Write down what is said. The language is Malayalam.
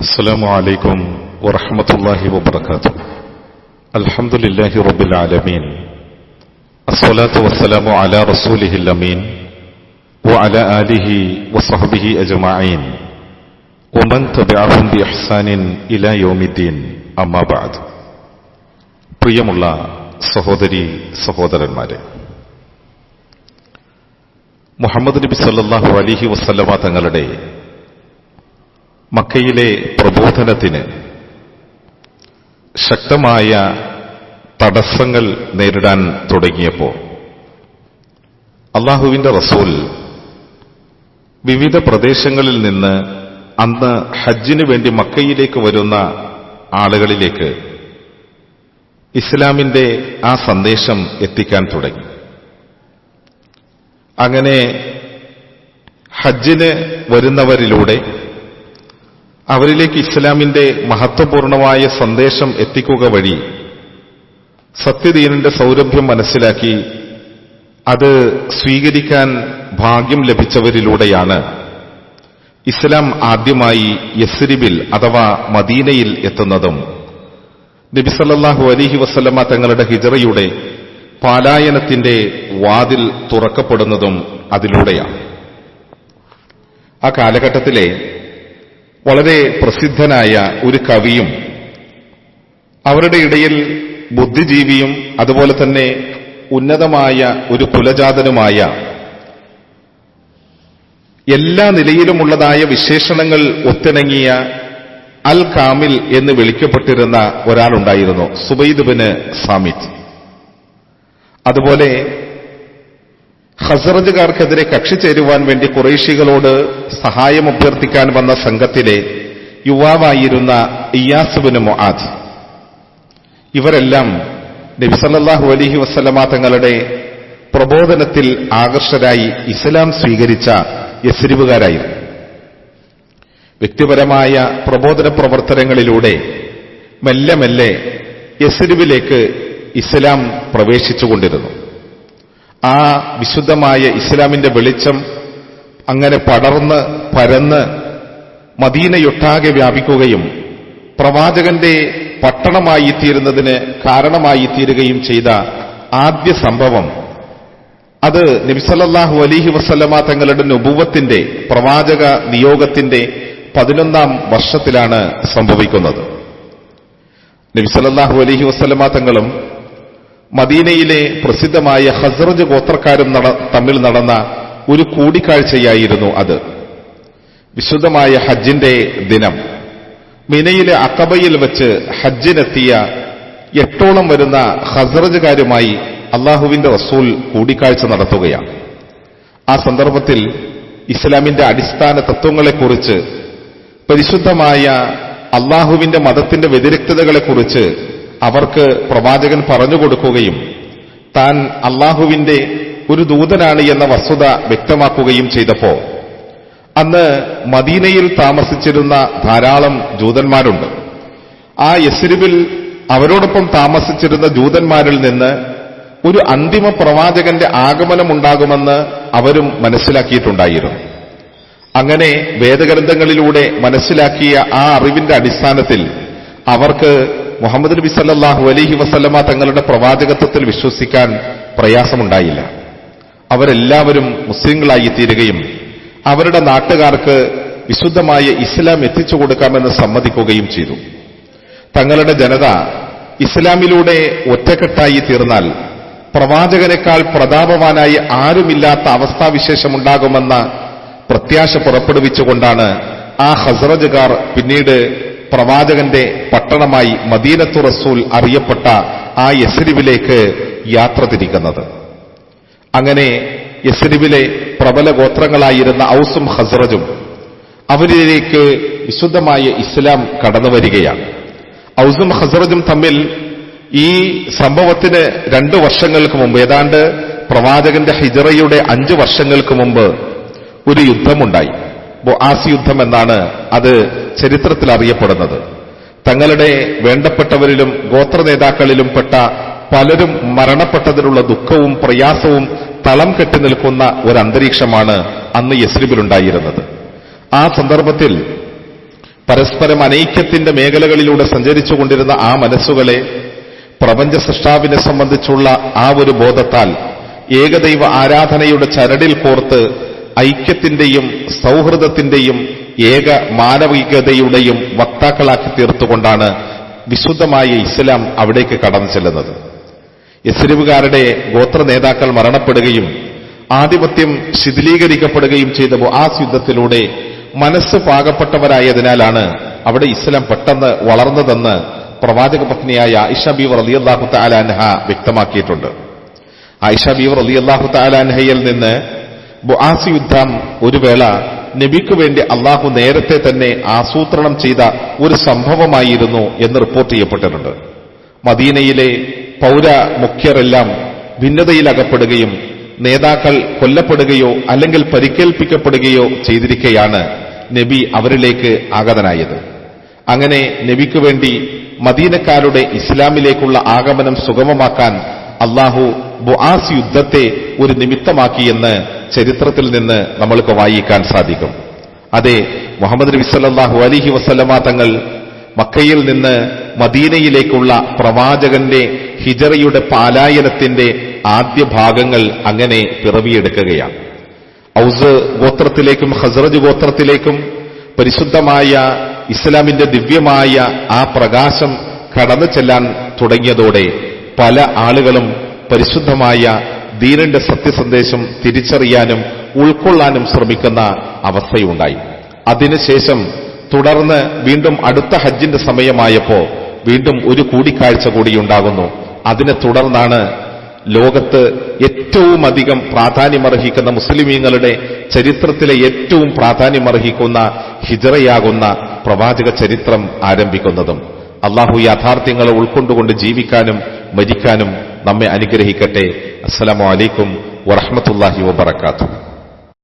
السلام عليكم ورحمة الله وبركاته الحمد لله رب العالمين الصلاة والسلام على رسوله الأمين وعلى آله وصحبه أجمعين ومن تبعهم بإحسان إلى يوم الدين أما بعد പ്രിയമുള്ള സഹോദരി സഹോദരന്മാരെ മുഹമ്മദ് നബി സല്ലാഹു അലിഹി വസ്ല്ലമ തങ്ങളുടെ മക്കയിലെ പ്രബോധനത്തിന് ശക്തമായ തടസ്സങ്ങൾ നേരിടാൻ തുടങ്ങിയപ്പോൾ അള്ളാഹുവിന്റെ റസൂൽ വിവിധ പ്രദേശങ്ങളിൽ നിന്ന് അന്ന് ഹജ്ജിനു വേണ്ടി മക്കയിലേക്ക് വരുന്ന ആളുകളിലേക്ക് ഇസ്ലാമിന്റെ ആ സന്ദേശം എത്തിക്കാൻ തുടങ്ങി. അങ്ങനെ ഹജ്ജിന് വരുന്നവരിലൂടെ അവരിലേക്ക് ഇസ്ലാമിന്റെ മഹത്വപൂർണമായ സന്ദേശം എത്തിക്കുക വഴി സത്യദീനന്റെ സൗരഭ്യം മനസ്സിലാക്കി അത് സ്വീകരിക്കാൻ ഭാഗ്യം ലഭിച്ചവരിലൂടെയാണ്. ഇസ്ലാം ആദ്യമായി യസ്രിബിൽ അഥവാ മദീനയിൽ എത്തുന്നതും നബിസല്ലാഹു അലിഹി വസ്ലമ തങ്ങളുടെ ഹിജറയുടെ പാലായനത്തിന്റെ വാതിൽ തുറക്കപ്പെടുന്നതും അതിലൂടെയാണ്. ആ കാലഘട്ടത്തിലെ വളരെ പ്രസിദ്ധനായ ഒരു കവിയും അവരുടെ ഇടയിൽ ബുദ്ധിജീവിയും അതുപോലെ തന്നെ ഉന്നതമായ ഒരു കുലജാതനുമായ എല്ലാ നിലയിലുമുള്ളതായ വിശേഷണങ്ങൾ ഒത്തിണങ്ങിയ അൽ കാമിൽ എന്ന് വിളിക്കപ്പെട്ടിരുന്ന ഒരാളുണ്ടായിരുന്നു സുബൈദ് ബിന് സാമിത് അതുപോലെ ഹസറജുകാർക്കെതിരെ കക്ഷി ചേരുവാൻ വേണ്ടി കുറേശികളോട് സഹായം അഭ്യർത്ഥിക്കാൻ വന്ന സംഘത്തിലെ യുവാവായിരുന്ന ഇയാസുബിന് മൊആദ്. ഇവരെല്ലാം നബിസല്ലാഹു അലഹി വസ്ലമ തങ്ങളുടെ പ്രബോധനത്തിൽ ആകർഷരായി ഇസ്ലാം സ്വീകരിച്ച യസ്രിബുകാരായിരുന്നു. വ്യക്തിപരമായ പ്രബോധന പ്രവർത്തനങ്ങളിലൂടെ മെല്ലെ മെല്ലെ യസരിവിലേക്ക് ഇസ്ലാം പ്രവേശിച്ചുകൊണ്ടിരുന്നു. ആ വിശുദ്ധമായ ഇസ്ലാമിന്റെ വെളിച്ചം അങ്ങനെ പടർന്ന് പരന്ന് മദീനയൊട്ടാകെ വ്യാപിക്കുകയും പ്രവാചകന്റെ പട്ടണമായി തീരുന്നതിന് കാരണമായി തീരുകയും ചെയ്ത ആദ്യ സംഭവം അത് നബിസല്ലാഹു അലിഹി വസ്ലമ തങ്ങളുടെ നുപൂവത്തിന്റെ പ്രവാചക നിയോഗത്തിന്റെ പതിനൊന്നാം വർഷത്തിലാണ് സംഭവിക്കുന്നത്. നബിസല്ലാഹു അലിഹി വസ്ലമ തങ്ങളും മദീനയിലെ പ്രസിദ്ധമായ ഹസ്രജ് ഗോത്രക്കാരും തമ്മിൽ നടന്ന ഒരു കൂടിക്കാഴ്ചയായിരുന്നു അത്. വിശുദ്ധമായ ഹജ്ജിന്റെ ദിനം. മിനയിലെ അക്കബയിൽ വെച്ച് ഹജ്ജിനെത്തിയ എട്ടോളം വരുന്ന ഹസ്രജുകാരുമായി അള്ളാഹുവിന്റെ റസൂൽ കൂടിക്കാഴ്ച നടത്തുകയാണ്. ആ സന്ദർഭത്തിൽ ഇസ്ലാമിന്റെ അടിസ്ഥാന തത്വങ്ങളെക്കുറിച്ച് പരിശുദ്ധമായ അള്ളാഹുവിന്റെ മതത്തിന്റെ വ്യതിരിക്തതകളെക്കുറിച്ച് അവർക്ക് പ്രവാചകൻ പറഞ്ഞു കൊടുക്കുകയും താൻ അള്ളാഹുവിന്റെ ഒരു ദൂതനാണ് എന്ന വസ്തുത വ്യക്തമാക്കുകയും ചെയ്തപ്പോ അന്ന് മദീനയിൽ താമസിച്ചിരുന്ന ധാരാളം ജൂതന്മാരുണ്ട്. ആ യസ്രിബിൽ അവരോടൊപ്പം താമസിച്ചിരുന്ന ജൂതന്മാരിൽ നിന്ന് ഒരു അന്തിമ പ്രവാചകന്റെ ആഗമനമുണ്ടാകുമെന്ന് അവരും മനസ്സിലാക്കിയിട്ടുണ്ടായിരുന്നു. അങ്ങനെ വേദഗ്രന്ഥങ്ങളിലൂടെ മനസ്സിലാക്കിയ ആ അറിവിന്റെ അടിസ്ഥാനത്തിൽ അവർക്ക് മുഹമ്മദ് നബി സല്ലാഹു അലഹി വസല്ലമ തങ്ങളുടെ പ്രവാചകത്വത്തിൽ വിശ്വസിക്കാൻ പ്രയാസമുണ്ടായില്ല. അവരെല്ലാവരും മുസ്ലിങ്ങളായി തീരുകയും അവരുടെ നാട്ടുകാർക്ക് വിശുദ്ധമായ ഇസ്ലാം എത്തിച്ചു കൊടുക്കാമെന്ന് സമ്മതിക്കുകയും ചെയ്തു. തങ്ങളുടെ ജനത ഇസ്ലാമിലൂടെ ഒറ്റക്കെട്ടായി തീർന്നാൽ പ്രവാചകനേക്കാൾ പ്രതാപവാനായി ആരുമില്ലാത്ത അവസ്ഥാവിശേഷമുണ്ടാകുമെന്ന പ്രത്യാശ പുറപ്പെടുവിച്ചുകൊണ്ടാണ് ആ ഹസ്രജുകാർ പിന്നീട് പ്രവാചകന്റെ പട്ടണമായി മദീനത്തു റസൂൽ അറിയപ്പെട്ട ആ യസ്രിബിലേക്ക് യാത്ര തിരിക്കുന്നത്. അങ്ങനെ യസ്രിബിലെ പ്രബല ഗോത്രങ്ങളായിരുന്ന ഔസും ഹസ്രജും അവരിലേക്ക് വിശുദ്ധമായ ഇസ്ലാം കടന്നു വരികയാണ്. ഔസും ഹസ്രജും തമ്മിൽ ഈ സംഭവത്തിന് രണ്ടു വർഷങ്ങൾക്ക് മുമ്പ് ഏതാണ്ട് പ്രവാചകന്റെ ഹിജറയുടെ അഞ്ചു വർഷങ്ങൾക്ക് മുമ്പ് ഒരു യുദ്ധമുണ്ടായി. ബൊആസ് യുദ്ധം എന്നാണ് അത് ചരിത്രത്തിൽ അറിയപ്പെടുന്നത്. തങ്ങളുടെ വേണ്ടപ്പെട്ടവരിലും ഗോത്ര നേതാക്കളിലും പെട്ട പലരും മരണപ്പെട്ടതിലുള്ള ദുഃഖവും പ്രയാസവും തളം കെട്ടി നിൽക്കുന്ന ഒരു അന്തരീക്ഷമാണ് അന്ന് യസ്രിബിലുണ്ടായിരുന്നത്. ആ സന്ദർഭത്തിൽ പരസ്പരം അനൈക്യത്തിന്റെ മേഖലകളിലൂടെ സഞ്ചരിച്ചുകൊണ്ടിരുന്ന ആ മനസ്സുകളെ പ്രപഞ്ച സൃഷ്ടാവിനെ സംബന്ധിച്ചുള്ള ആ ഒരു ബോധത്താൽ ഏകദൈവ ആരാധനയുടെ ചരടിൽ കോർത്ത് ഐക്യത്തിന്റെയും സൗഹൃദത്തിന്റെയും ഏക മാനവികതയുടെയും വക്താക്കളാക്കി തീർത്തുകൊണ്ടാണ് വിശുദ്ധമായ ഇസ്ലാം അവിടേക്ക് കടന്നു ചെല്ലുന്നത്. യസ്രിബുകാരുടെ ഗോത്ര നേതാക്കൾ മരണപ്പെടുകയും ആധിപത്യം ശിഥിലീകരിക്കപ്പെടുകയും ചെയ്ത ആ യുദ്ധത്തിലൂടെ മനസ്സ് പാകപ്പെട്ടവരായതിനാലാണ് അവിടെ ഇസ്ലാം പെട്ടെന്ന് വളർന്നതെന്ന് പ്രവാചക പത്നിയായ ആയിഷ ബീവർ അലി അള്ളാഹു താലാൻഹ വ്യക്തമാക്കിയിട്ടുണ്ട്. ആയിഷ ബീവർ അലി അള്ളാഹു താലാൻഹയിൽ നിന്ന് ബുആസ് യുദ്ധം ഒരു വേള നബിക്കു വേണ്ടി അള്ളാഹു നേരത്തെ തന്നെ ആസൂത്രണം ചെയ്ത ഒരു സംഭവമായിരുന്നു എന്ന് റിപ്പോർട്ട് ചെയ്യപ്പെട്ടിട്ടുണ്ട്. മദീനയിലെ പൗര മുഖ്യരെല്ലാം ഭിന്നതയിലകപ്പെടുകയും നേതാക്കൾ കൊല്ലപ്പെടുകയോ അല്ലെങ്കിൽ പരിക്കേൽപ്പിക്കപ്പെടുകയോ ചെയ്തിരിക്കെയാണ് നബി അവരിലേക്ക് ആഗതനായത്. അങ്ങനെ നബിക്കു വേണ്ടി മദീനക്കാരുടെ ഇസ്ലാമിലേക്കുള്ള ആഗമനം സുഗമമാക്കാൻ അള്ളാഹു ബുആസ് യുദ്ധത്തെ ഒരു നിമിത്തമാക്കിയെന്ന് ചരിത്രത്തിൽ നിന്ന് നമ്മൾക്ക് വായിക്കാൻ സാധിക്കും. അതെ മുഹമ്മദ് നബി സല്ലല്ലാഹു അലിഹി വസല്ലമ തങ്ങൾ മക്കയിൽ നിന്ന് മദീനയിലേക്കുള്ള പ്രവാചകന്റെ ഹിജറയുടെ പാലായനത്തിന്റെ ആദ്യ ഭാഗങ്ങൾ അങ്ങനെ പിറവിയെടുക്കുകയാണ്. ഔസ് ഗോത്രത്തിലേക്കും ഹസ്രജ് ഗോത്രത്തിലേക്കും പരിശുദ്ധമായ ഇസ്ലാമിന്റെ ദിവ്യമായ ആ പ്രകാശം കടന്നു ചെല്ലാൻ തുടങ്ങിയതോടെ പല ആളുകളും പരിശുദ്ധമായ ദീനന്റെ സത്യസന്ദേശം തിരിച്ചറിയാനും ഉൾക്കൊള്ളാനും ശ്രമിക്കുന്ന അവസ്ഥയുണ്ടായി. അതിനുശേഷം തുടർന്ന് വീണ്ടും അടുത്ത ഹജ്ജിന്റെ സമയമായപ്പോ വീണ്ടും ഒരു കൂടിക്കാഴ്ച കൂടിയുണ്ടാകുന്നു അതിനെ തുടർന്നാണ് ലോകത്ത് ഏറ്റവും അധികം പ്രാധാന്യമർഹിക്കുന്ന മുസ്ലിമീങ്ങളുടെ ചരിത്രത്തിലെ ഏറ്റവും പ്രാധാന്യമർഹിക്കുന്ന ഹിജറയാകുന്ന പ്രവാചക ചരിത്രം ആരംഭിക്കുന്നതും. അള്ളാഹു യാഥാർത്ഥ്യങ്ങളെ ഉൾക്കൊണ്ടുകൊണ്ട് ജീവിക്കാനും മരിക്കാനും നമ്മെ അനുഗ്രഹിക്കട്ടെ. അസ്സലാമു അലൈക്കും വറഹമത്തല്ലാഹി വബർക്കാത്തു